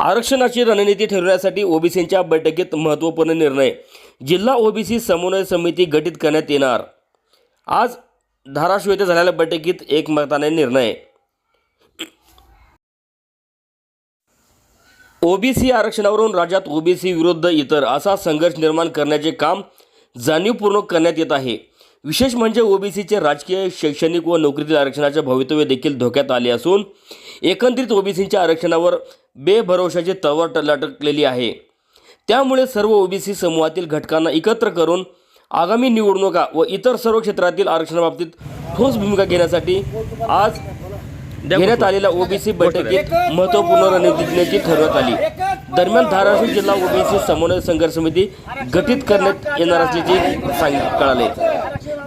आरक्षणाची रणनीती ठरवण्यासाठी ओबीसींच्या बैठकीत महत्त्वपूर्ण निर्णय. जिल्हा ओबीसी समन्वय समिती गठीत करण्यात येणार. आज धाराशिव येथे झालेल्या बैठकीत एकमताने निर्णय. ओबीसी आरक्षणावरून राज्यात ओबीसी विरुद्ध इतर असा संघर्ष निर्माण करण्याचे काम जाणीवपूर्वक करण्यात येत आहे. विशेष म्हणजे ओबीसीचे राजकीय शैक्षणिक व नोकरीतील आरक्षणाचे भवितव्य देखील धोक्यात आले असून एकंदरीत ओबीसींच्या आरक्षणावर बेभरोशाची तलवार लटकलेली आहे. त्यामुळे सर्व ओबीसी समूहातील घटकांना एकत्र करून आगामी निवडणुका व इतर सर्व क्षेत्रातील आरक्षणाबाबतीत ठोस भूमिका घेण्यासाठी आज घेण्यात आलेल्या ओबीसी बैठकीत महत्त्वपूर्ण रणनीती ठरवण्यात आली. दरम्यान धाराशिव जिल्हा ओबीसी समन्वय संघर्ष समिती गठीत करण्यात येणार असल्याचे सांग कळाले.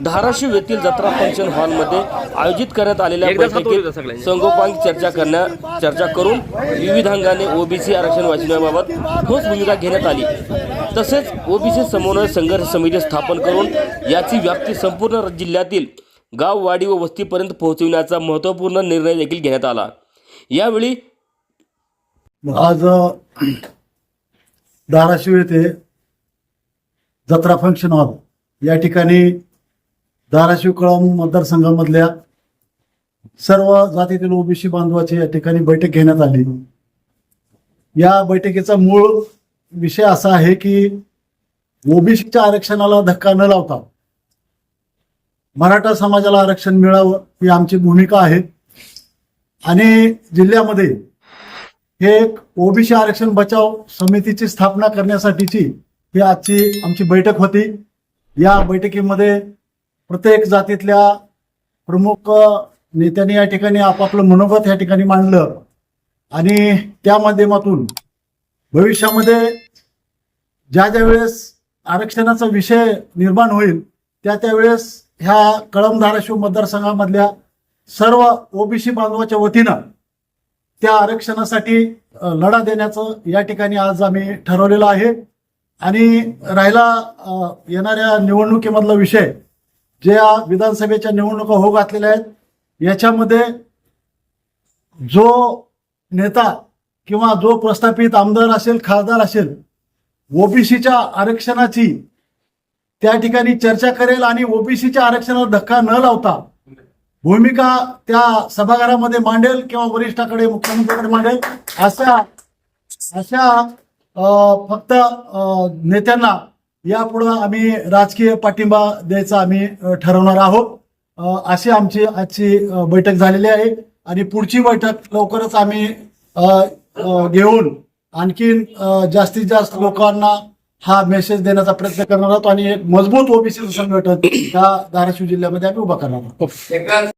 धाराशिव येथील जत्रा फंक्शन हॉलमध्ये आयोजित करण्यात आलेल्या बैठकीत संगोपांग चर्चा करण्या चर्चा करून विविध अंगाने ओबीसी आरक्षण वाचवण्याबाबत ठोस भूमिका घेण्यात आली. तसेच ओबीसी समन्वय संघर्ष समिती स्थापन करून याची व्याप्ती संपूर्ण जिल्ह्यातील गाव वाडी व वस्तीपर्यंत पोहोचविण्याचा महत्त्वपूर्ण निर्णय देखील घेण्यात आला. यावेळी आज धाराशिव येथे जत्रा फंक्शन हॉल या ठिकाणी धाराशिव कळम मतदारसंघामधल्या सर्व जातीतील ओबीसी बांधवाची या ठिकाणी बैठक घेण्यात आली. या बैठकीचा मूळ विषय असा आहे की ओबीसीच्या आरक्षणाला धक्का न लावता मराठा समाजाला आरक्षण मिळावं ही आमची भूमिका आहे. आणि जिल्ह्यामध्ये हे एक ओबीसी आरक्षण बचाव समितीची स्थापना करण्यासाठीची ही आजची आमची बैठक होती. या बैठकीमध्ये प्रत्येक जातीतल्या प्रमुख नेत्यांनी या ठिकाणी आपापलं मनोगत या ठिकाणी मांडलं. आणि त्या माध्यमातून भविष्यामध्ये ज्या ज्या वेळेस आरक्षणाचा विषय निर्माण होईल त्या त्यावेळेस ह्या कळम धाराशिव मतदारसंघामधल्या सर्व ओबीसी बांधवाच्या वतीनं त्या आरक्षणासाठी लढा देण्याचं या ठिकाणी आज आम्ही ठरवलेलं आहे. आणि राहिला येणाऱ्या निवडणुकीमधला विषय ज्या विधानसभेच्या निवडणुका हो घातलेल्या आहेत याच्यामध्ये जो नेता किंवा जो प्रस्थापित आमदार असेल खासदार असेल ओबीसीच्या आरक्षणाची त्या ठिकाणी चर्चा करेल आणि ओबीसीच्या आरक्षणाला धक्का न लावता भूमिका त्या सभागृहामध्ये मांडेल किंवा वरिष्ठाकडे मुख्यमंत्र्याकडे मांडेल अशा अशा फक्त नेत्यांना यापुढं आम्ही राजकीय पाठिंबा द्यायचा आम्ही ठरवणार आहोत. अशी आमची आजची बैठक झालेली आहे. आणि पुढची बैठक लवकरच आम्ही घेऊन आणखीन जास्तीत जास्त लोकांना हा मेसेज देण्याचा प्रयत्न करणार आहोत. आणि एक मजबूत ओबीसी संघटन या धाराशिव जिल्ह्यामध्ये आम्ही उभा करणार आहोत.